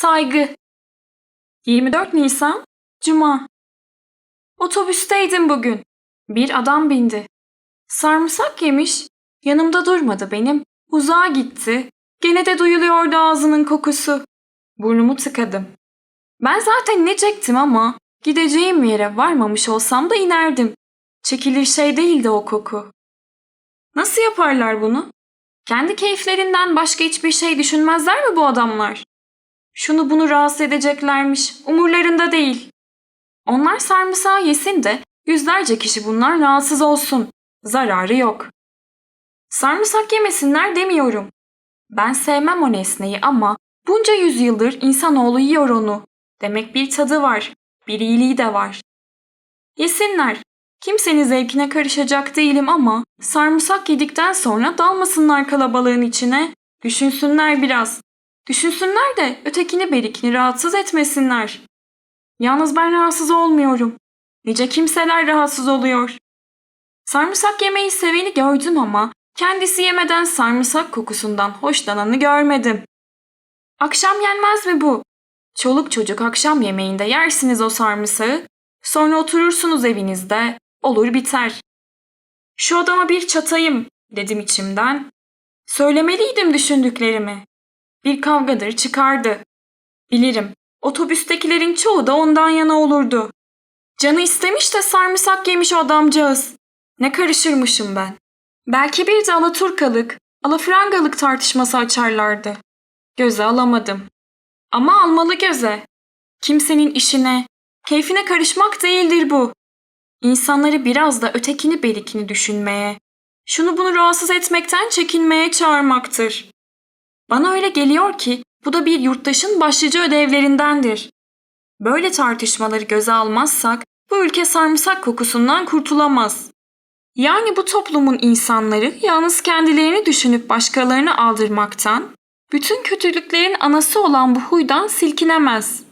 Saygı 24 Nisan Cuma Otobüsteydim bugün. Bir adam bindi. Sarımsak yemiş, yanımda durmadı benim. Uzağa gitti. Gene de duyuluyordu ağzının kokusu. Burnumu tıkadım. Ben zaten inecektim ama gideceğim yere varmamış olsam da inerdim. Çekilir şey değildi o koku. Nasıl yaparlar bunu? Kendi keyiflerinden başka hiçbir şey düşünmezler mi bu adamlar? Şunu bunu rahatsız edeceklermiş, umurlarında değil. Onlar sarımsağı yesin de yüzlerce kişi bunlar rahatsız olsun. Zararı yok. Sarımsak yemesinler demiyorum. Ben sevmem o nesneyi ama bunca yüzyıldır insanoğlu yiyor onu. Demek bir tadı var, bir iyiliği de var. Yesinler. Kimsenin zevkine karışacak değilim ama sarımsak yedikten sonra dalmasınlar kalabalığın içine. Düşünsünler biraz. Düşünsünler de ötekini berikini rahatsız etmesinler. Yalnız ben rahatsız olmuyorum. Nice kimseler rahatsız oluyor. Sarımsak yemeyi seveni gördüm ama kendisi yemeden sarımsak kokusundan hoşlananı görmedim. Akşam yenmez mi bu? Çoluk çocuk akşam yemeğinde yersiniz o sarımsağı, sonra oturursunuz evinizde, olur biter. Şu adama bir çatayım dedim içimden. Söylemeliydim düşündüklerimi. Bir kavgadır çıkardı. Bilirim, otobüstekilerin çoğu da ondan yana olurdu. Canı istemiş de sarımsak yemiş o adamcağız. Ne karışırmışım ben. Belki bir de Alaturkalık, Alafrangalık tartışması açarlardı. Göze alamadım. Ama almalı göze. Kimsenin işine, keyfine karışmak değildir bu. İnsanları biraz da ötekini berikini düşünmeye, şunu bunu rahatsız etmekten çekinmeye çağırmaktır. Bana öyle geliyor ki bu da bir yurttaşın başlıca ödevlerindendir. Böyle tartışmaları göze almazsak bu ülke sarımsak kokusundan kurtulamaz. Yani bu toplumun insanları yalnız kendilerini düşünüp başkalarını aldırmaktan, bütün kötülüklerin anası olan bu huydan silkinemez.